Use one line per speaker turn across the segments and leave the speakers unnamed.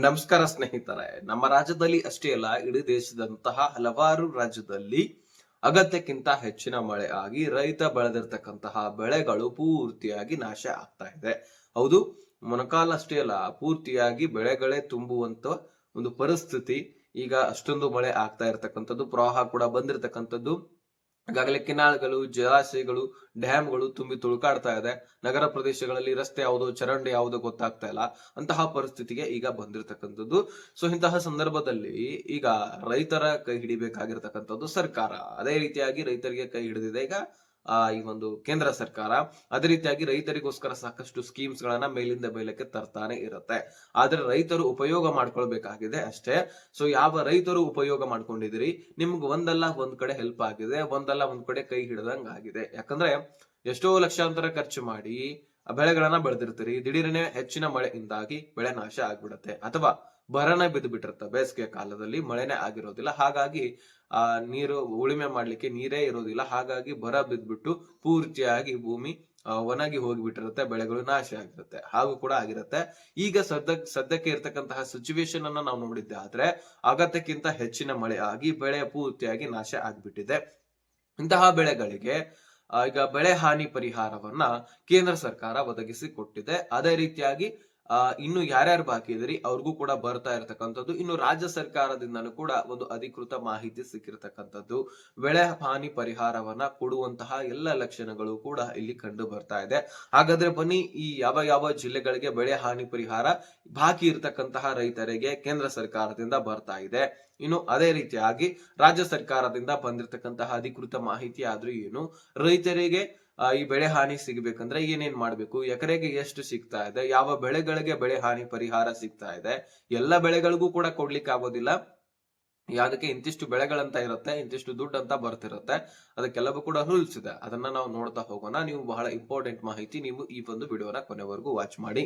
ನಮಸ್ಕಾರ ಸ್ನೇಹಿತರೆ, ನಮ್ಮ ರಾಜ್ಯದಲ್ಲಿ ಅಷ್ಟೇ ಅಲ್ಲ, ಇಡೀ ದೇಶದಂತಹ ಹಲವಾರು ರಾಜ್ಯದಲ್ಲಿ ಅಗತ್ಯಕ್ಕಿಂತ ಹೆಚ್ಚಿನ ಮಳೆ ಆಗಿ ರೈತ ಬೆಳೆದಿರ್ತಕ್ಕಂತಹ ಬೆಳೆಗಳು ಪೂರ್ತಿಯಾಗಿ ನಾಶ ಆಗ್ತಾ ಇದೆ. ಹೌದು, ಮೊಣಕಾಲ ಅಷ್ಟೇ ಅಲ್ಲ, ಪೂರ್ತಿಯಾಗಿ ಬೆಳೆಗಳೇ ತುಂಬುವಂತ ಒಂದು ಪರಿಸ್ಥಿತಿ. ಈಗ ಅಷ್ಟೊಂದು ಮಳೆ ಆಗ್ತಾ ಇರ್ತಕ್ಕಂಥದ್ದು, ಪ್ರವಾಹ ಕೂಡ ಬಂದಿರತಕ್ಕಂಥದ್ದು. ಈಗಾಗಲೇ ಕೆನಾಲ್ಗಳು, ಜಲಾಶಯಗಳು, ಡ್ಯಾಮ್ಗಳು ತುಂಬಿ ತುಳುಕಾಡ್ತಾ ಇದೆ. ನಗರ ಪ್ರದೇಶಗಳಲ್ಲಿ ರಸ್ತೆ ಯಾವುದು ಚರಂಡಿ, ಯಾವುದು ಗೊತ್ತಾಗ್ತಾ ಇಲ್ಲ. ಅಂತಹ ಪರಿಸ್ಥಿತಿಗೆ ಈಗ ಬಂದಿರತಕ್ಕಂಥದ್ದು. ಸೊ ಇಂತಹ ಸಂದರ್ಭದಲ್ಲಿ ಈಗ ರೈತರ ಕೈ ಹಿಡಿಬೇಕಾಗಿರ್ತಕ್ಕಂಥದ್ದು ಸರ್ಕಾರ. ಅದೇ ರೀತಿಯಾಗಿ ರೈತರಿಗೆ ಕೈ ಹಿಡಿದಿದೆ ಈಗ ಈ ಒಂದು ಕೇಂದ್ರ ಸರ್ಕಾರ ಅದೇ ರೀತಿಯಾಗಿ ರೈತರಿಗೋಸ್ಕರ ಸಾಕಷ್ಟು ಸ್ಕೀಮ್ಸ್ ಗಳನ್ನ ಮೇಲಿಂದ ಮೇಲಕ್ಕೆ ತರ್ತಾನೆ ಇರುತ್ತೆ. ಆದ್ರೆ ರೈತರು ಉಪಯೋಗ ಮಾಡ್ಕೊಳ್ಬೇಕಾಗಿದೆ ಅಷ್ಟೇ. ಸೊ ಯಾವ ರೈತರು ಉಪಯೋಗ ಮಾಡ್ಕೊಂಡಿದಿರಿ ನಿಮ್ಗೆ ಒಂದಲ್ಲ ಒಂದ್ ಕಡೆ ಹೆಲ್ಪ್ ಆಗಿದೆ, ಒಂದಲ್ಲ ಒಂದ್ ಕಡೆ ಕೈ ಹಿಡ್ದಂಗ್ ಆಗಿದೆ. ಯಾಕಂದ್ರೆ ಎಷ್ಟೋ ಲಕ್ಷಾಂತರ ಖರ್ಚು ಮಾಡಿ ಆ ಬೆಳೆಗಳನ್ನ ಬೆಳೆದಿರ್ತೀರಿ, ದಿಢೀರನೆ ಹೆಚ್ಚಿನ ಮಳೆಯಿಂದಾಗಿ ಬೆಳೆ ನಾಶ ಆಗ್ಬಿಡತ್ತೆ. ಅಥವಾ ಬರನ ಬಿದ್ದು ಬಿಟ್ಟಿರುತ್ತೆ ಬೇಸಿಗೆ ಕಾಲದಲ್ಲಿ, ಮಳೆನೇ ಆಗಿರೋದಿಲ್ಲ. ಹಾಗಾಗಿ ಆ ನೀರು ಉಳುಮೆ ಮಾಡ್ಲಿಕ್ಕೆ ನೀರೇ ಇರೋದಿಲ್ಲ. ಹಾಗಾಗಿ ಬರ ಬಿದ್ದ್ಬಿಟ್ಟು ಪೂರ್ತಿಯಾಗಿ ಭೂಮಿ ಒಣಗಿ ಹೋಗಿಬಿಟ್ಟಿರುತ್ತೆ, ಬೆಳೆಗಳು ನಾಶ ಆಗಿರುತ್ತೆ, ಹಾಗೂ ಕೂಡ ಆಗಿರುತ್ತೆ. ಈಗ ಸದ್ಯ ಸದ್ಯಕ್ಕೆ ಇರತಕ್ಕಂತಹ ಸಿಚುವೇಶನ್ ಅನ್ನ ನಾವು ನೋಡಿದ್ದೆ ಆದ್ರೆ, ಅಗತ್ಯಕ್ಕಿಂತ ಹೆಚ್ಚಿನ ಮಳೆ ಆಗಿ ಬೆಳೆ ಪೂರ್ತಿಯಾಗಿ ನಾಶ ಆಗ್ಬಿಟ್ಟಿದೆ. ಇಂತಹ ಬೆಳೆಗಳಿಗೆ ಈಗ ಬೆಳೆ ಹಾನಿ ಪರಿಹಾರವನ್ನ ಕೇಂದ್ರ ಸರ್ಕಾರ ಒದಗಿಸಿ ಕೊಟ್ಟಿದೆ. ಅದೇ ರೀತಿಯಾಗಿ ಇನ್ನು ಯಾರ್ಯಾರು ಬಾಕಿ ಇದ್ರಿ ಅವ್ರಿಗೂ ಕೂಡ ಬರ್ತಾ ಇರತಕ್ಕಂಥದ್ದು. ಇನ್ನು ರಾಜ್ಯ ಸರ್ಕಾರದಿಂದನೂ ಕೂಡ ಒಂದು ಅಧಿಕೃತ ಮಾಹಿತಿ ಸಿಕ್ಕಿರ್ತಕ್ಕಂಥದ್ದು. ಬೆಳೆ ಹಾನಿ ಪರಿಹಾರವನ್ನ ಕೊಡುವಂತಹ ಎಲ್ಲ ಲಕ್ಷಣಗಳು ಕೂಡ ಇಲ್ಲಿ ಕಂಡು ಬರ್ತಾ ಇದೆ. ಹಾಗಾದ್ರೆ ಬನ್ನಿ, ಈ ಯಾವ ಯಾವ ಜಿಲ್ಲೆಗಳಿಗೆ ಬೆಳೆ ಹಾನಿ ಪರಿಹಾರ ಬಾಕಿ ಇರತಕ್ಕಂತಹ ರೈತರಿಗೆ ಕೇಂದ್ರ ಸರ್ಕಾರದಿಂದ ಬರ್ತಾ ಇದೆ. ಇನ್ನು ಅದೇ ರೀತಿಯಾಗಿ ರಾಜ್ಯ ಸರ್ಕಾರದಿಂದ ಬಂದಿರತಕ್ಕಂತಹ ಅಧಿಕೃತ ಮಾಹಿತಿ ಆದ್ರೂ ಏನು, ರೈತರಿಗೆ ಈ ಬೆಳೆ ಹಾನಿ ಸಿಗಬೇಕಂದ್ರೆ ಏನೇನ್ ಮಾಡ್ಬೇಕು? ಎಕರೆಗೆ ಎಷ್ಟು ಸಿಗ್ತಾ ಇದೆ? ಯಾವ ಬೆಳೆಗಳಿಗೆ ಬೆಳೆ ಹಾನಿ ಪರಿಹಾರ ಸಿಗ್ತಾ ಇದೆ? ಎಲ್ಲ ಬೆಳೆಗಳಿಗೂ ಕೂಡ ಕೊಡ್ಲಿಕ್ಕೆ ಆಗೋದಿಲ್ಲ. ಯಾವ್ದಕ್ಕೆ ಇಂತಿಷ್ಟು ಬೆಳೆಗಳಂತ ಇರುತ್ತೆ, ಇಂತಿಷ್ಟು ದುಡ್ಡು ಅಂತ ಬರ್ತಿರುತ್ತೆ. ಅದಕ್ಕೆಲ್ಲವೂ ಕೂಡ ರೂಲ್ಸ್ ಇದೆ. ಅದನ್ನ ನಾವು ನೋಡ್ತಾ ಹೋಗೋಣ. ನೀವು ಬಹಳ ಇಂಪಾರ್ಟೆಂಟ್ ಮಾಹಿತಿ ನೀವು ಈ ಒಂದು ವಿಡಿಯೋನ ಕೊನೆವರೆಗೂ ವಾಚ್ ಮಾಡಿ.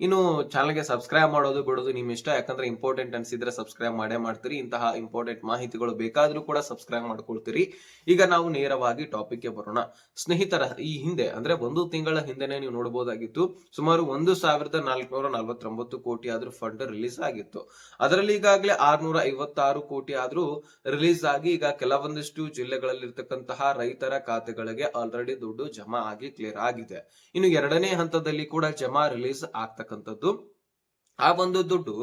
ಇನ್ನು ಚಾನಲ್ಗೆ ಸಬ್ಸ್ಕ್ರೈಬ್ ಮಾಡೋದು ಬಿಡೋದು ನಿಮ್ಮ ಇಷ್ಟ, ಯಾಕಂದ್ರೆ ಇಂಪಾರ್ಟೆಂಟ್ ಅನ್ಸಿದ್ರೆ ಸಬ್ಸ್ಕ್ರೈಬ್ ಮಾಡೇ ಮಾಡ್ತೀರಿ. ಇಂತಹ ಇಂಪಾರ್ಟೆಂಟ್ ಮಾಹಿತಿಗಳು ಬೇಕಾದ್ರೂ ಕೂಡ ಸಬ್ಸ್ಕ್ರೈಬ್ ಮಾಡ್ಕೊಳ್ತೀರಿ. ಈಗ ನಾವು ನೇರವಾಗಿ ಟಾಪಿಕ್ಗೆ ಬರೋಣ. ಸ್ನೇಹಿತರ ಈ ಹಿಂದೆ, ಅಂದ್ರೆ ಒಂದು ತಿಂಗಳ ಹಿಂದೆನೆ ನೀವು ನೋಡಬಹುದಾಗಿತ್ತು ಸುಮಾರು ಒಂದು ಸಾವಿರದ ನಾಲ್ಕುನೂರ ನಲವತ್ತೊಂಬತ್ತು ಕೋಟಿ ಆದ್ರೂ ಫಂಡ್ ರಿಲೀಸ್ ಆಗಿತ್ತು. ಅದರಲ್ಲಿ ಈಗಾಗಲೇ ಆರ್ನೂರ ಐವತ್ತಾರು ಕೋಟಿ ಆದ್ರೂ ರಿಲೀಸ್ ಆಗಿ ಈಗ ಕೆಲವೊಂದಿಷ್ಟು ಜಿಲ್ಲೆಗಳಲ್ಲಿ ಇರ್ತಕ್ಕಂತಹ ರೈತರ ಖಾತೆಗಳಿಗೆ ಆಲ್ರೆಡಿ ದುಡ್ಡು ಜಮಾ ಆಗಿ ಕ್ಲಿಯರ್ ಆಗಿದೆ. ಇನ್ನು ಎರಡನೇ ಹಂತದಲ್ಲಿ ಕೂಡ ಜಮಾ ರಿಲೀಸ್ ಆಗ್ತಕ್ಕಂಥದ್ದು ಆ ಒಂದು ದುಡ್ಡು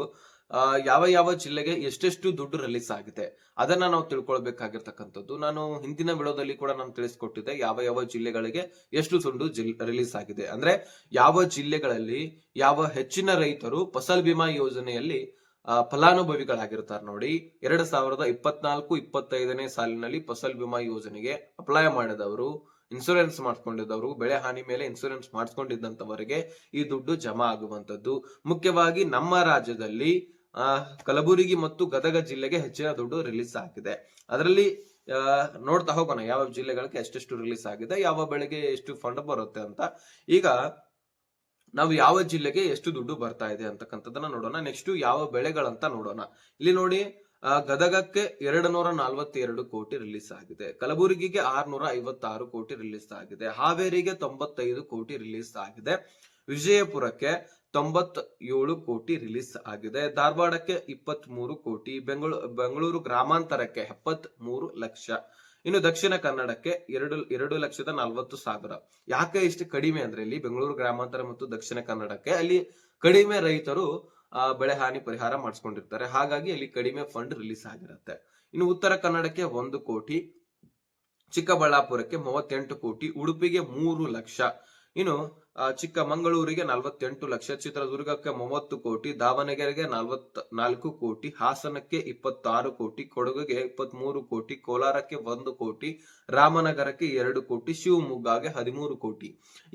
ಯಾವ ಯಾವ ಜಿಲ್ಲೆಗೆ ಎಷ್ಟೆಷ್ಟು ದುಡ್ಡು ರಿಲೀಸ್ ಆಗಿದೆ, ಅದನ್ನ ನಾವು ತಿಳ್ಕೊಳ್ಬೇಕಾಗಿರ್ತಕ್ಕಂಥದ್ದು. ನಾನು ಹಿಂದಿನ ವಿಡಿಯೋದಲ್ಲಿ ಕೂಡ ನಾನು ತಿಳಿಸ್ಕೊಟ್ಟಿದ್ದೆ ಯಾವ ಯಾವ ಜಿಲ್ಲೆಗಳಿಗೆ ಎಷ್ಟು ದುಡ್ಡು ರಿಲೀಸ್ ಆಗಿದೆ. ಅಂದ್ರೆ ಯಾವ ಜಿಲ್ಲೆಗಳಲ್ಲಿ ಯಾವ ಹೆಚ್ಚಿನ ರೈತರು ಫಸಲ್ ಬಿಮಾ ಯೋಜನೆಯಲ್ಲಿ ಫಲಾನುಭವಿಗಳಾಗಿರ್ತಾರೆ ನೋಡಿ. ಎರಡ್ ಸಾವಿರದ ಇಪ್ಪತ್ನಾಲ್ಕು, ಇಪ್ಪತ್ತೈದನೇ ಸಾಲಿನಲ್ಲಿ ಫಸಲ್ ಬಿಮಾ ಯೋಜನೆಗೆ ಅಪ್ಲೈ ಮಾಡಿದವರು. ಇನ್ಸೂರೆನ್ಸ್ ಮಾಡಿಸ್ಕೊಂಡಿದ್ದವರು ಬೆಳೆ ಹಾನಿ ಮೇಲೆ ಇನ್ಸೂರೆನ್ಸ್ ಮಾಡಿಸ್ಕೊಂಡಿದ್ದಂತವರಿಗೆ ಈ ದುಡ್ಡು ಜಮಾ ಆಗುವಂತದ್ದು ಮುಖ್ಯವಾಗಿ ನಮ್ಮ ರಾಜ್ಯದಲ್ಲಿ ಕಲಬುರಗಿ ಮತ್ತು ಗದಗ ಜಿಲ್ಲೆಗೆ ಹೆಚ್ಚಿನ ದುಡ್ಡು ರಿಲೀಸ್ ಆಗಿದೆ. ಅದರಲ್ಲಿ ನೋಡ್ತಾ ಹೋಗೋಣ ಯಾವ ಜಿಲ್ಲೆಗಳಿಗೆ ಎಷ್ಟೆಷ್ಟು ರಿಲೀಸ್ ಆಗಿದೆ, ಯಾವ ಬೆಳೆಗೆ ಎಷ್ಟು ಫಂಡ್ ಬರುತ್ತೆ ಅಂತ. ಈಗ, ನಾವು ಯಾವ ಜಿಲ್ಲೆಗೆ ಎಷ್ಟು ದುಡ್ಡು ಬರ್ತಾ ಇದೆ ಅಂತಕ್ಕಂಥದ್ದನ್ನ ನೋಡೋಣ. ನೆಕ್ಸ್ಟ್ ಯಾವ ಬೆಳೆಗಳಂತ ನೋಡೋಣ. ಇಲ್ಲಿ ನೋಡಿ ಗದಗಕ್ಕೆ ಎರಡು ನೂರ ನಲವತ್ತೆರಡು ಕೋಟಿ ರಿಲೀಸ್ ಆಗಿದೆ. ಕಲಬುರಗಿಗೆ ಆರ್ನೂರ ಐವತ್ತಾರು ಕೋಟಿ ರಿಲೀಸ್ ಆಗಿದೆ. ಹಾವೇರಿಗೆ ತೊಂಬತ್ತೈದು ಕೋಟಿ ರಿಲೀಸ್ ಆಗಿದೆ. ವಿಜಯಪುರಕ್ಕೆ ತೊಂಬತ್ ಏಳು ಕೋಟಿ ರಿಲೀಸ್ ಆಗಿದೆ. ಧಾರವಾಡಕ್ಕೆ ಇಪ್ಪತ್ತ್ ಮೂರು ಕೋಟಿ ಬೆಂಗಳೂರು ಬೆಂಗಳೂರು ಗ್ರಾಮಾಂತರಕ್ಕೆ ಎಪ್ಪತ್ತ್ ಮೂರು ಲಕ್ಷ, ಇನ್ನು ದಕ್ಷಿಣ ಕನ್ನಡಕ್ಕೆ ಎರಡು ಎರಡು ಲಕ್ಷದ ನಲವತ್ತು ಸಾವಿರ. ಯಾಕೆ ಇಷ್ಟು ಕಡಿಮೆ ಅಂದ್ರೆ ಇಲ್ಲಿ ಬೆಂಗಳೂರು ಗ್ರಾಮಾಂತರ ಮತ್ತು ದಕ್ಷಿಣ ಕನ್ನಡಕ್ಕೆ ಅಲ್ಲಿ ಕಡಿಮೆ ರೈತರು ಬೆಳೆ ಹಾನಿ ಪರಿಹಾರ ಮಾಡಿಸ್ಕೊಂಡಿರ್ತಾರೆ. ಹಾಗಾಗಿ ಅಲ್ಲಿ ಕಡಿಮೆ ಫಂಡ್ ರಿಲೀಸ್ ಆಗಿರುತ್ತೆ. ಇನ್ನು ಉತ್ತರ ಕನ್ನಡಕ್ಕೆ ಒಂದು ಕೋಟಿ ಚಿಕ್ಕಬಳ್ಳಾಪುರಕ್ಕೆ ಮೂವತ್ತೆಂಟು ಕೋಟಿ ಉಡುಪಿಗೆ ಮೂರು ಲಕ್ಷ. ಇನ್ನು ಆ, ಚಿಕ್ಕಮಗಳೂರಿಗೆ ನಲವತ್ತೆಂಟು ಲಕ್ಷ, ಚಿತ್ರದುರ್ಗಕ್ಕೆ ಮೂವತ್ತು ಕೋಟಿ, ದಾವಣಗೆರೆಗೆ ನಲವತ್ ನಾಲ್ಕು ಕೋಟಿ, ಹಾಸನಕ್ಕೆ ಇಪ್ಪತ್ತಾರು ಕೋಟಿ, ಕೊಡಗಿಗೆ ಇಪ್ಪತ್ತ್ ಮೂರು ಕೋಟಿ, ಕೋಲಾರಕ್ಕೆ ಒಂದು ಕೋಟಿ, ರಾಮನಗರಕ್ಕೆ ಎರಡು ಕೋಟಿ, ಶಿವಮೊಗ್ಗಗೆ ಹದಿಮೂರು ಕೋಟಿ.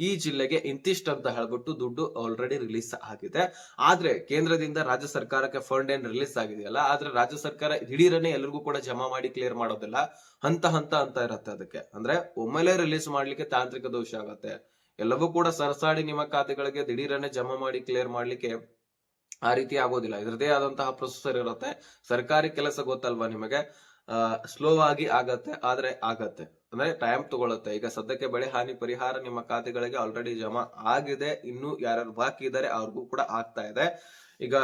ಈ ಜಿಲ್ಲೆಗೆ ಇಂತಿಷ್ಟು ಅಂತ ಹೇಳ್ಬಿಟ್ಟು ದುಡ್ಡು ಆಲ್ರೆಡಿ ರಿಲೀಸ್ ಆಗಿದೆ. ಆದ್ರೆ ಕೇಂದ್ರದಿಂದ ರಾಜ್ಯ ಸರ್ಕಾರಕ್ಕೆ ಫಂಡ್ ಏನ್ ರಿಲೀಸ್ ಆಗಿದೆಯಲ್ಲ, ಆದ್ರೆ ರಾಜ್ಯ ಸರ್ಕಾರ ದಿಢೀರನೇ ಎಲ್ರಿಗೂ ಕೂಡ ಜಮಾ ಮಾಡಿ ಕ್ಲಿಯರ್ ಮಾಡೋದಿಲ್ಲ. ಹಂತ ಹಂತ ಅಂತ ಇರತ್ತೆ ಅದಕ್ಕೆ. ಅಂದ್ರೆ ಒಮ್ಮೆಲೆ ರಿಲೀಸ್ ಮಾಡ್ಲಿಕ್ಕೆ ತಾಂತ್ರಿಕ ದೋಷ ಆಗತ್ತೆ. ಎಲ್ಲವೂ ಕೂಡ ಸರಸಾಡಿ ನಿಮ್ಮ ಖಾತೆಗಳಿಗೆ ದಿಢೀರನ್ನೇ ಜಮಾ ಮಾಡಿ ಕ್ಲಿಯರ್ ಮಾಡ್ಲಿಕ್ಕೆ ಆ ರೀತಿ ಆಗೋದಿಲ್ಲ. ಇದರದೇ ಆದಂತಹ ಪ್ರೊಸೆಸರ್ ಇರುತ್ತೆ. ಸರ್ಕಾರಿ ಕೆಲಸ ಗೊತ್ತಲ್ವಾ ನಿಮಗೆ? ಸ್ಲೋ ಆಗಿ ಆಗತ್ತೆ, ಆದ್ರೆ ಆಗತ್ತೆ. ಅಂದ್ರೆ ಟೈಮ್ ತಗೊಳುತ್ತೆ. ಈಗ ಸದ್ಯಕ್ಕೆ ಬೆಳೆ ಹಾನಿ ಪರಿಹಾರ ನಿಮ್ಮ ಖಾತೆಗಳಿಗೆ ಆಲ್ರೆಡಿ ಜಮಾ ಆಗಿದೆ. ಇನ್ನು ಯಾರ್ಯಾರು ಬಾಕಿ ಇದ್ದಾರೆ, ಅವ್ರಿಗೂ ಕೂಡ ಆಗ್ತಾ ಇದೆ. ಈಗ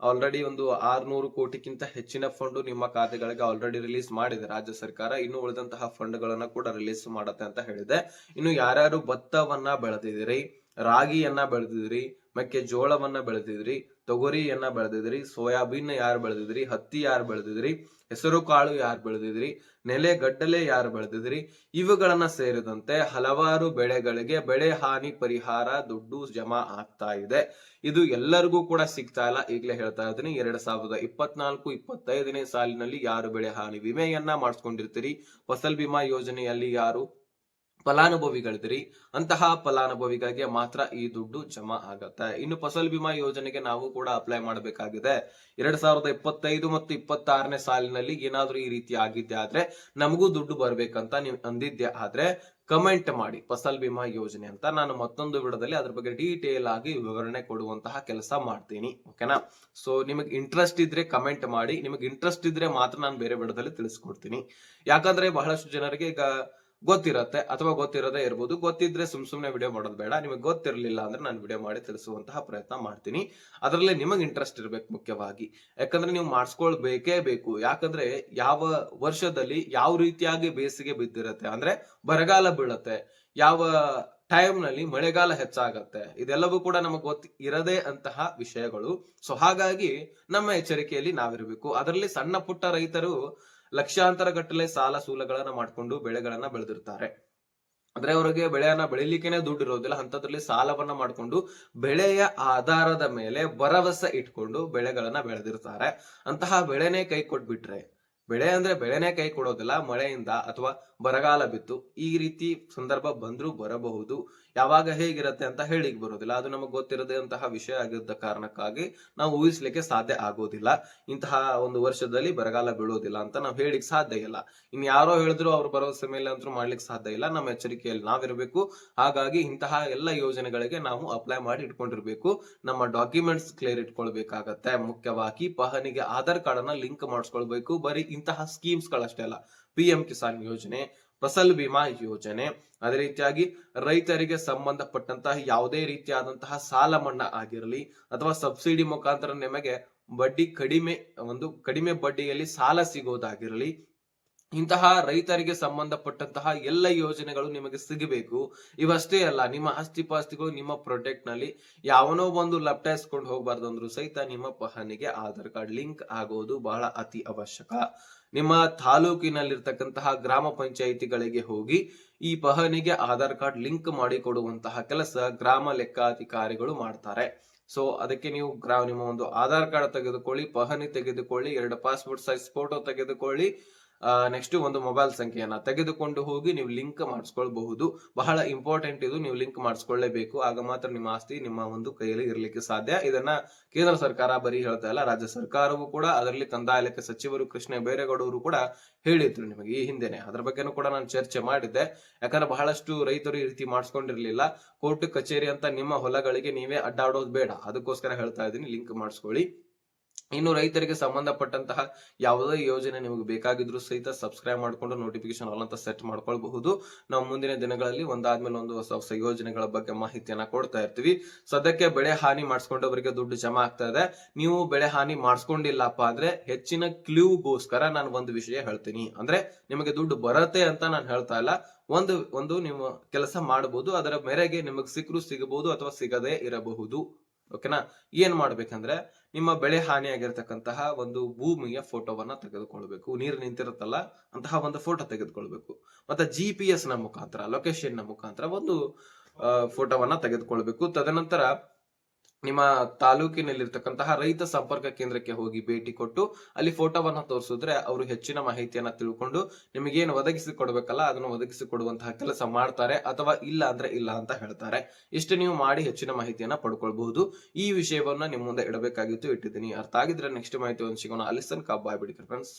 ಆಲ್ರೆಡಿ ಒಂದು ಆರ್ನೂರು ಕೋಟಿಗಿಂತ ಹೆಚ್ಚಿನ ಫಂಡ್ ನಿಮ್ಮ ಖಾತೆಗಳಿಗೆ ಆಲ್ರೆಡಿ ರಿಲೀಸ್ ಮಾಡಿದೆ. ರಾಜ್ಯ ಸರ್ಕಾರ ಇನ್ನು ಉಳಿದಂತಹ ಫಂಡ್ ಗಳನ್ನ ಕೂಡ ರಿಲೀಸ್ ಮಾಡತ್ತೆ ಅಂತ ಹೇಳಿದೆ. ಇನ್ನು ಯಾರ್ಯಾರು ಭತ್ತವನ್ನ ಬೆಳೆದಿದಿರಿ ರಾಗಿಯನ್ನ ಬೆಳೆದಿದ್ರಿ ಮೆಕ್ಕೆಜೋಳವನ್ನ ಬೆಳೆದಿದ್ರಿ ತೊಗರಿಯನ್ನ ಬೆಳೆದಿದ್ರಿ, ಸೋಯಾಬೀನ್ ಯಾರು ಬೆಳೆದಿದ್ರಿ, ಹತ್ತಿ ಯಾರು ಬೆಳೆದಿದ್ರಿ, ಹೆಸರು ಕಾಳು ಯಾರು ಬೆಳೆದಿದ್ರಿ, ನೆಲೆ ಗಡ್ಡಲೆ ಯಾರು ಬೆಳೆದಿದ್ರಿ, ಇವುಗಳನ್ನ ಸೇರಿದಂತೆ ಹಲವಾರು ಬೆಳೆಗಳಿಗೆ ಬೆಳೆ ಹಾನಿ ಪರಿಹಾರ ದುಡ್ಡು ಜಮಾ ಆಗ್ತಾ ಇದೆ. ಇದು ಎಲ್ಲರಿಗೂ ಕೂಡ ಸಿಗ್ತಾ ಇಲ್ಲ. ಈಗಲೇ ಹೇಳ್ತಾ ಇದ್ದೀನಿ, ಎರಡ್ ಸಾವಿರದ ಇಪ್ಪತ್ನಾಲ್ಕು, ಇಪ್ಪತ್ತೈದನೇ ಸಾಲಿನಲ್ಲಿ ಯಾರು ಬೆಳೆ ಹಾನಿ ವಿಮೆಯನ್ನ ಮಾಡಿಸ್ಕೊಂಡಿರ್ತೀರಿ? ಫಸಲ್ ಬಿಮಾ ಯೋಜನೆಯಲ್ಲಿ ಯಾರು? ಫಲಾನುಭವಿಗಳಿದ್ರಿ ಅಂತಹ ಫಲಾನುಭವಿಗಳಿಗೆ ಮಾತ್ರ ಈ ದುಡ್ಡು ಜಮಾ ಆಗತ್ತೆ. ಇನ್ನು ಫಸಲ್ ಬಿಮಾ ಯೋಜನೆಗೆ ನಾವು ಕೂಡ ಅಪ್ಲೈ ಮಾಡಬೇಕಾಗಿದೆ. ಎರಡ್ ಸಾವಿರದ ಇಪ್ಪತ್ತೈದು ಮತ್ತು ಇಪ್ಪತ್ತಾರನೇ ಸಾಲಿನಲ್ಲಿ ಏನಾದ್ರೂ ಈ ರೀತಿ ಆಗಿದ್ದೆ ಆದ್ರೆ ನಮಗೂ ದುಡ್ಡು ಬರ್ಬೇಕಂತ ನೀವು ಅಂದಿದ್ದೆ ಆದ್ರೆ ಕಮೆಂಟ್ ಮಾಡಿ, ಫಸಲ್ ಬಿಮಾ ಯೋಜನೆ ಅಂತ. ನಾನು ಮತ್ತೊಂದು ವಿಡದಲ್ಲಿ ಅದ್ರ ಬಗ್ಗೆ ಡೀಟೇಲ್ ಆಗಿ ವಿವರಣೆ ಕೊಡುವಂತಹ ಕೆಲಸ ಮಾಡ್ತೀನಿ ಓಕೆನಾ ಸೊ ನಿಮಗೆ ಇಂಟ್ರೆಸ್ಟ್ ಇದ್ರೆ ಕಮೆಂಟ್ ಮಾಡಿ, ನಿಮಗೆ ಇಂಟ್ರೆಸ್ಟ್ ಇದ್ರೆ ಮಾತ್ರ ನಾನು ಬೇರೆ ವಿಡದಲ್ಲಿ ತಿಳಿಸ್ಕೊಡ್ತೀನಿ. ಯಾಕಂದ್ರೆ ಬಹಳಷ್ಟು ಜನರಿಗೆ ಈಗ ಗೊತ್ತಿರತ್ತೆ ಅಥವಾ ಗೊತ್ತಿರದೇ ಇರ್ಬೋದು. ಗೊತ್ತಿದ್ರೆ ಸುಮ್ ಸುಮ್ನೆ ವಿಡಿಯೋ ಮಾಡೋದು ಬೇಡ. ನಿಮಗೆ ಗೊತ್ತಿರಲಿಲ್ಲ ಅಂದ್ರೆ ನಾನು ವಿಡಿಯೋ ಮಾಡಿ ತಿಳಿಸುವಂತಹ ಪ್ರಯತ್ನ ಮಾಡ್ತೀನಿ. ಅದರಲ್ಲಿ ನಿಮಗೆ ಇಂಟ್ರೆಸ್ಟ್ ಇರ್ಬೇಕು ಮುಖ್ಯವಾಗಿ. ಯಾಕಂದ್ರೆ ನೀವು ಮಾಡಿಸ್ಕೊಳ್ಬೇಕೇ ಬೇಕು ಯಾಕಂದ್ರೆ ಯಾವ ವರ್ಷದಲ್ಲಿ ಯಾವ ರೀತಿಯಾಗಿ ಬೇಸಿಗೆ ಬಿದ್ದಿರತ್ತೆ ಅಂದ್ರೆ ಬರಗಾಲ ಬೀಳತ್ತೆ. ಯಾವ ಟೈಮ್ನಲ್ಲಿ ಮಳೆಗಾಲ ಹೆಚ್ಚಾಗತ್ತೆ. ಇದೆಲ್ಲವೂ ಕೂಡ ನಮಗೆ ಗೊತ್ತ ಇರದೇ ಅಂತಹ ವಿಷಯಗಳು. ಸೊ ಹಾಗಾಗಿ ನಮ್ಮ ಎಚ್ಚರಿಕೆಯಲ್ಲಿ ನಾವಿರಬೇಕು. ಅದರಲ್ಲಿ ಸಣ್ಣ ಪುಟ್ಟ ರೈತರು ಲಕ್ಷಾಂತರ ಗಟ್ಟಲೆ ಸಾಲ ಸೂಲಗಳನ್ನ ಮಾಡ್ಕೊಂಡು ಬೆಳೆಗಳನ್ನ ಬೆಳೆದಿರ್ತಾರೆ. ಅಂದ್ರೆ ಅವರಿಗೆ ಬೆಳೆಯನ್ನ ಬೆಳಿಲಿಕ್ಕೆನೆ ದುಡ್ಡು ಇರೋದಿಲ್ಲ ಅಂತದ್ರಲ್ಲಿ ಸಾಲವನ್ನ ಮಾಡ್ಕೊಂಡು ಬೆಳೆಯ ಆಧಾರದ ಮೇಲೆ ಭರವಸೆ ಇಟ್ಕೊಂಡು ಬೆಳೆಗಳನ್ನ ಬೆಳೆದಿರ್ತಾರೆ. ಅಂತಹ ಬೆಳೆನೇ ಕೈ ಕೊಟ್ಬಿಟ್ರೆ ಬೆಳೆ ಅಂದ್ರೆ ಬೆಳೆನೆ ಕೈ ಕೊಡೋದಿಲ್ಲ, ಮಳೆಯಿಂದ ಅಥವಾ ಬರಗಾಲ ಬಿತ್ತು ಈ ರೀತಿ ಸಂದರ್ಭ ಬಂದ್ರೂ ಬರಬಹುದು. ಯಾವಾಗ ಹೇಗಿರುತ್ತೆ ಅಂತ ಹೇಳಿಕ್ ಬರೋದಿಲ್ಲ. ಅದು ನಮಗೆ ಗೊತ್ತಿರದಂತಹ ವಿಷಯ ಆಗಿದ್ದ ಕಾರಣಕ್ಕಾಗಿ ನಾವು ಊಹಿಸ್ಲಿಕ್ಕೆ ಸಾಧ್ಯ ಆಗೋದಿಲ್ಲ. ಇಂತಹ ಒಂದು ವರ್ಷದಲ್ಲಿ ಬರಗಾಲ ಬೀಳೋದಿಲ್ಲ ಅಂತ ನಾವು ಹೇಳಿಕ್ ಸಾಧ್ಯ ಇಲ್ಲ. ಇನ್ ಯಾರೋ ಹೇಳಿದ್ರು ಅವ್ರ ಭರವಸೆ ಮೇಲೆ ಅಂತೂ ಮಾಡ್ಲಿಕ್ಕೆ ಸಾಧ್ಯ ಇಲ್ಲ. ನಮ್ಮ ಎಚ್ಚರಿಕೆಯಲ್ಲಿ ನಾವಿರಬೇಕು. ಹಾಗಾಗಿ ಇಂತಹ ಎಲ್ಲ ಯೋಜನೆಗಳಿಗೆ ನಾವು ಅಪ್ಲೈ ಮಾಡಿ ಇಟ್ಕೊಂಡಿರ್ಬೇಕು. ನಮ್ಮ ಡಾಕ್ಯುಮೆಂಟ್ಸ್ ಕ್ಲಿಯರ್ ಇಟ್ಕೊಳ್ಬೇಕಾಗತ್ತೆ. ಮುಖ್ಯವಾಗಿ ಪಹನಿಗೆ ಆಧಾರ್ ಕಾರ್ಡ್ ಅನ್ನ ಲಿಂಕ್ ಮಾಡಿಸ್ಕೊಳ್ಬೇಕು. ಬರೀ ಇಂತಹ ಸ್ಕೀಮ್ಸ್ ಗಳಷ್ಟೇ ಅಲ್ಲ. ಪಿ ಕಿಸಾನ್ ಯೋಜನೆ, ಫಸಲ್ ಬಿಮಾ ಯೋಜನೆ, ಅದೇ ರೀತಿಯಾಗಿ ರೈತರಿಗೆ ಸಂಬಂಧಪಟ್ಟಂತಹ ಯಾವುದೇ ರೀತಿಯಾದಂತಹ ಸಾಲ ಮನ್ನಾ ಆಗಿರಲಿ ಅಥವಾ ಸಬ್ಸಿಡಿ ಮುಖಾಂತರ ನಿಮಗೆ ಬಡ್ಡಿ ಕಡಿಮೆ, ಒಂದು ಕಡಿಮೆ ಬಡ್ಡಿಯಲ್ಲಿ ಸಾಲ ಸಿಗೋದಾಗಿರಲಿ ಇಂತಹ ರೈತರಿಗೆ ಸಂಬಂಧಪಟ್ಟಂತಹ ಎಲ್ಲ ಯೋಜನೆಗಳು ನಿಮಗೆ ಸಿಗಬೇಕು. ಇವಷ್ಟೇ ಅಲ್ಲ, ನಿಮ್ಮ ಆಸ್ತಿ ಪಾಸ್ತಿಗಳು ನಿಮ್ಮ ಪ್ರೊಟೆಕ್ಟ್ನಲ್ಲಿ ಯಾವನೋ ಒಂದು ಲಪ್ಟಾಯಿಸ್ಕೊಂಡು ಹೋಗಬಾರ್ದು ಅಂದ್ರೂ ಸಹಿತ ನಿಮ್ಮ ಪಹನಿಗೆ ಆಧಾರ್ ಕಾರ್ಡ್ ಲಿಂಕ್ ಆಗೋದು ಬಹಳ ಅತಿ ಅವಶ್ಯಕ. ನಿಮ್ಮ ತಾಲೂಕಿನಲ್ಲಿರ್ತಕ್ಕಂತಹ ಗ್ರಾಮ ಪಂಚಾಯಿತಿಗಳಿಗೆ ಹೋಗಿ ಈ ಪಹನಿಗೆ ಆಧಾರ್ ಕಾರ್ಡ್ ಲಿಂಕ್ ಮಾಡಿ ಕೊಡುವಂತಹ ಕೆಲಸ ಗ್ರಾಮ ಲೆಕ್ಕಾಧಿಕಾರಿಗಳು ಮಾಡ್ತಾರೆ. ಸೊ ಅದಕ್ಕೆ ನೀವು ಗ್ರಾ, ನಿಮ್ಮ ಒಂದು ಆಧಾರ್ ಕಾರ್ಡ್ ತೆಗೆದುಕೊಳ್ಳಿ ಪಹನಿ ತೆಗೆದುಕೊಳ್ಳಿ, ಎರಡು ಪಾಸ್ಪೋರ್ಟ್ ಸೈಜ್ ಫೋಟೋ ತೆಗೆದುಕೊಳ್ಳಿ ನೆಕ್ಸ್ಟ್ ಒಂದು ಮೊಬೈಲ್ ಸಂಖ್ಯೆಯನ್ನ ತೆಗೆದುಕೊಂಡು ಹೋಗಿ ನೀವು ಲಿಂಕ್ ಮಾಡಿಸ್ಕೊಳ್ಬಹುದು. ಬಹಳ ಇಂಪಾರ್ಟೆಂಟ್ ಇದು, ನೀವು ಲಿಂಕ್ ಮಾಡಿಸ್ಕೊಳ್ಳೇಬೇಕು ಆಗ ಮಾತ್ರ ನಿಮ್ಮ ಆಸ್ತಿ ನಿಮ್ಮ ಒಂದು ಕೈಯಲ್ಲಿ ಇರಲಿಕ್ಕೆ ಸಾಧ್ಯ. ಇದನ್ನ ಕೇಂದ್ರ ಸರ್ಕಾರ ಬರೀ ಹೇಳ್ತಾ ಇಲ್ಲ, ರಾಜ್ಯ ಸರ್ಕಾರವು ಕೂಡ, ಅದರಲ್ಲಿ ಕಂದಾಯ ಇಲಾಖೆ ಸಚಿವರು ಕೃಷ್ಣ ಬೈರೇಗೌಡರು ಕೂಡ ಹೇಳಿದ್ರು ನಿಮಗೆ ಈ ಹಿಂದೆನೆ. ಅದ್ರ ಬಗ್ಗೆನೂ ಕೂಡ ನಾನು ಚರ್ಚೆ ಮಾಡಿದ್ದೆ. ಯಾಕಂದ್ರೆ ಬಹಳಷ್ಟು ರೈತರು ಈ ರೀತಿ ಮಾಡಿಸ್ಕೊಂಡಿರ್ಲಿಲ್ಲ. ಕೋರ್ಟ್, ಕಚೇರಿ ಅಂತ ನಿಮ್ಮ ಹೊಲಗಳಿಗೆ ನೀವೇ ಅಡ್ಡಾಡೋದು ಬೇಡ. ಅದಕ್ಕೋಸ್ಕರ ಹೇಳ್ತಾ ಇದ್ದೀನಿ ಲಿಂಕ್ ಮಾಡಿಸ್ಕೊಳ್ಳಿ. ಇನ್ನು ರೈತರಿಗೆ ಸಂಬಂಧಪಟ್ಟಂತಹ ಯಾವುದೇ ಯೋಜನೆ ನಿಮಗೆ ಬೇಕಾಗಿದ್ರು ಸಹಿತ ಸಬ್ಸ್ಕ್ರೈಬ್ ಮಾಡ್ಕೊಂಡು ನೋಟಿಫಿಕೇಶನ್ ಅಲ್ಲಂತ ಸೆಟ್ ಮಾಡ್ಕೊಳ್ಬಹುದು. ನಾವು ಮುಂದಿನ ದಿನಗಳಲ್ಲಿ ಒಂದಾದ್ಮೇಲೆ ಒಂದು ಹೊಸ ಹೊಸ ಯೋಜನೆಗಳ ಬಗ್ಗೆ ಮಾಹಿತಿಯನ್ನ ಕೊಡ್ತಾ ಇರ್ತೀವಿ. ಸದ್ಯಕ್ಕೆ ಬೆಳೆ ಹಾನಿ ಮಾಡಿಸ್ಕೊಂಡವರಿಗೆ ದುಡ್ಡು ಜಮಾ ಆಗ್ತಾ ಇದೆ. ನೀವು ಬೆಳೆ ಹಾನಿ ಮಾಡಿಸ್ಕೊಂಡಿಲ್ಲಪ್ಪ ಅಂದ್ರೆ ಹೆಚ್ಚಿನ ಕ್ಲೂಗೋಸ್ಕರ ನಾನು ಒಂದು ವಿಷಯ ಹೇಳ್ತೀನಿ. ಅಂದ್ರೆ ನಿಮಗೆ ದುಡ್ಡು ಬರತ್ತೆ ಅಂತ ನಾನು ಹೇಳ್ತಾ ಇಲ್ಲ. ಒಂದು ಒಂದು ನೀವು ಕೆಲಸ ಮಾಡಬಹುದು ಅದರ ಮೇರೆಗೆ ನಿಮಗೆ ಸಿಕ್ಕರು ಸಿಗಬಹುದು ಅಥವಾ ಸಿಗದೇ ಇರಬಹುದು. ಓಕೆನಾ ಏನ್ ಮಾಡ್ಬೇಕಂದ್ರೆ ನಿಮ್ಮ ಬೆಳೆ ಹಾನಿಯಾಗಿರ್ತಕ್ಕಂತಹ ಒಂದು ಭೂಮಿಯ ಫೋಟೋವನ್ನ ತೆಗೆದುಕೊಳ್ಬೇಕು. ನೀರು ನಿಂತಿರುತ್ತಲ್ಲ, ಅಂತಹ ಒಂದು ಫೋಟೋ ತೆಗೆದುಕೊಳ್ಬೇಕು. ಮತ್ತೆ ಜಿ ಪಿ ಎಸ್ನ ಮುಖಾಂತರ ಲೊಕೇಶನ್ನ ಮುಖಾಂತರ ಒಂದು ಫೋಟೋವನ್ನ ತೆಗೆದುಕೊಳ್ಬೇಕು. ತದನಂತರ ನಿಮ್ಮ ತಾಲೂಕಿನಲ್ಲಿರ್ತಕ್ಕಂತಹ ರೈತ ಸಂಪರ್ಕ ಕೇಂದ್ರಕ್ಕೆ ಹೋಗಿ ಭೇಟಿ ಕೊಟ್ಟು ಅಲ್ಲಿ ಫೋಟೋವನ್ನು ತೋರಿಸಿದ್ರೆ ಅವರು ಹೆಚ್ಚಿನ ಮಾಹಿತಿಯನ್ನ ತಿಳ್ಕೊಂಡು ನಿಮಗೇನು ಒದಗಿಸಿ ಕೊಡ್ಬೇಕಲ್ಲ, ಅದನ್ನು ಒದಗಿಸಿ ಕೊಡುವಂತಹ ಕೆಲಸ ಮಾಡ್ತಾರೆ ಅಥವಾ ಇಲ್ಲ ಅಂದ್ರೆ ಇಲ್ಲ ಅಂತ ಹೇಳ್ತಾರೆ. ಇಷ್ಟು ನೀವು ಮಾಡಿ ಹೆಚ್ಚಿನ ಮಾಹಿತಿಯನ್ನ ಪಡ್ಕೊಳ್ಬಹುದು. ಈ ವಿಷಯವನ್ನ ನಿಮ್ಮ ಮುಂದೆ ಇಡಬೇಕಾಗಿತ್ತು, ಇಟ್ಟಿದ್ದೀನಿ. ಅರ್ಥ ಆಗಿದ್ರೆ ನೆಕ್ಸ್ಟ್ ಮಾಹಿತಿ ಒಂದು ಸಿಗೋಣ. ಅಲಿಸನ್ ಕಬ್ಬಾಯ್ ಬಾಯ್ ಬಿಡಿ ಫ್ರೆಂಡ್ಸ್